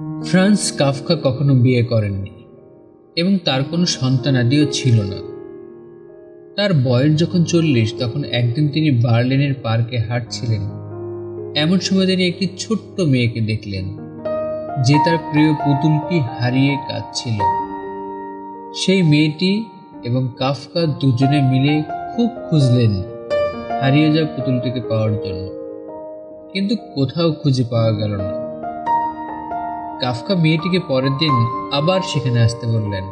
France Kafka কখনো বিয়ে করেননি এবং তার কোনো সন্তানাদিও ছিল না। তার বয়স যখন চল্লিশ, তখন একদিন তিনি বার্লিনের পার্কে হাঁটছিলেন। এমন সময় তিনি একটি ছোট্ট মেয়েকে দেখলেন, যে তার প্রিয় পুতুলটি হারিয়ে কাঁদছিল। সেই মেয়েটি এবং কাফকা দুজনে মিলে খুব খুঁজলেন হারিয়ে যাওয়া পুতুলটিকে পাওয়ার জন্য। কিন্তু কোথাও খুঁজে পাওয়া গেল না। কাফকা মেয়েটিকে পরের দিন আবার সেখানে আসতে বললেন।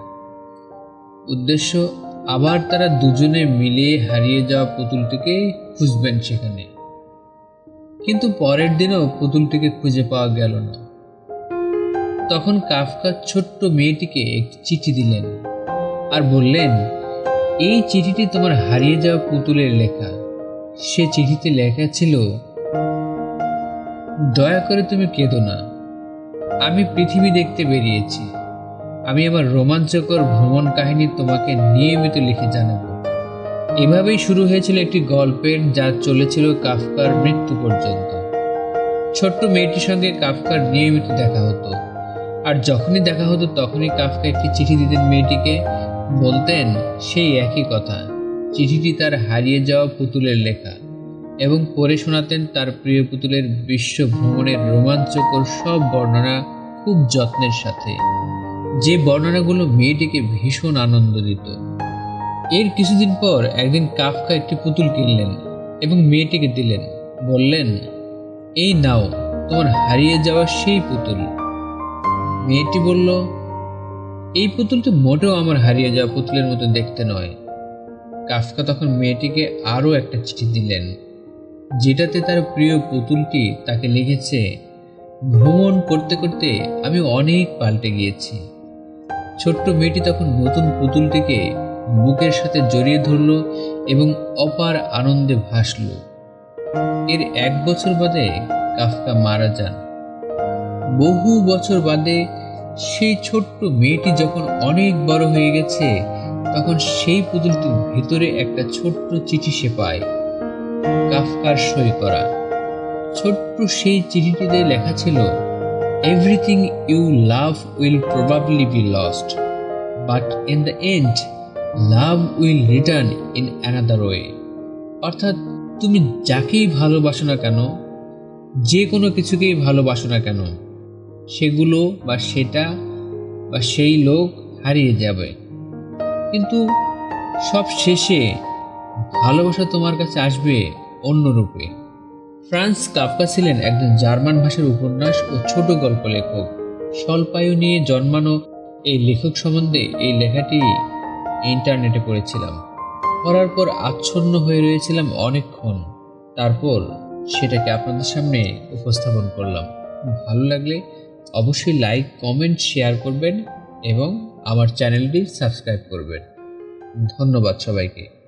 উদ্দেশ্য, আবার তারা দুজনে মিলে হারিয়ে যাওয়া পুতুলটিকে খুঁজবেন সেখানে। কিন্তু পরের দিনও পুতুলটিকে খুঁজে পাওয়া গেল না। তখন কাফকা ছোট্ট মেয়েটিকে একটি চিঠি দিলেন আর বললেন, এই চিঠিটি তোমার হারিয়ে যাওয়া পুতুলের লেখা। সে চিঠিতে লেখা ছিল, দয়া করে তুমি কেঁদো না। আমি পৃথিবী দেখতে বেরিয়েছি। আমি আমার রোমাঞ্চকর ভ্রমণ কাহিনী তোমাকে নিয়মিত লিখে জানাব। এভাবেই শুরু হয়েছিল একটি গল্পের যা চলেছিল কাফকার মৃত্যু পর্যন্ত। ছোট্ট মেয়েটির সঙ্গে কাফকার নিয়মিত দেখা হতো। আর যখনই দেখা হতো তখনই কাফকা একটি চিঠি দিতেন মেয়েটিকে। বলতেন, সেই একই কথা। চিঠিটি তার হারিয়ে যাওয়া পুতুলের লেখা। এবং পড়ে শোনাতেন তার প্রিয় পুতুলের বিশ্ব ভ্রমণের রোমাঞ্চকর সব বর্ণনা খুব যত্নের সাথে। যে বর্ণনাগুলো মেয়েটিকে ভীষণ আনন্দ দিত। এর কিছুদিন পর একদিন কাফকা একটি পুতুল কিনলেন এবং মেয়েটিকে দিলেন। বললেন, এই নাও, তোমার হারিয়ে যাওয়া সেই পুতুল। মেয়েটি বলল, এই পুতুলটি মোটেও আমার হারিয়ে যাওয়া পুতুলের মতো দেখতে নয়। কাফকা তখন মেয়েটিকে আরও একটা চিঠি দিলেন। যেটাতে তার প্রিয় পুতুলটি তাকে লিখেছে, ভ্রমণ করতে করতে আমি অনেক পাল্টে গিয়েছি। ছোট্ট মেয়েটি তখন নতুন পুতুলটিকে বুকের সাথে জড়িয়ে ধরল এবং অপার আনন্দে ভাসল। এর এক বছর বাদে কাফকা মারা যান। বহু বছর বাদে সেই ছোট্ট মেয়েটি যখন অনেক বড় হয়ে গেছে, তখন সেই পুতুলটির ভেতরে একটা ছোট্ট চিঠি সে পায়। কাফকার সই করা। ছোট্ট সেই চিঠিটিতে লেখা ছিল everything you love will probably be lost but in the end love will return in another way অর্থাৎ, তুমি যাকেই ভালোবাসো না কেন, যে কোনো কিছুকেই ভালোবাসো না কেন, সেগুলো বা সেটা বা সেই লোক হারিয়ে যাবে। কিন্তু সব শেষে ভালোবাসা তোমার কাছে আসবে। অন্য রূপে। ফ্রান্স কাফকা ছিলেন একজন জার্মান ভাষার উপন্যাস ও ছোট গল্প লেখক। স্বল্পায়ু নিয়ে জন্মানো এই লেখক সম্বন্ধে এই লেখাটি ইন্টারনেটে পড়েছিলাম। পড়ার পর আচ্ছন্ন হয়ে রয়েছিলাম অনেকক্ষণ। তারপর সেটাকে আপনাদের সামনে উপস্থাপন করলাম। ভালো লাগলে অবশ্যই লাইক, কমেন্ট, শেয়ার করবেন এবং আমার চ্যানেলটি সাবস্ক্রাইব করবেন। ধন্যবাদ সবাইকে।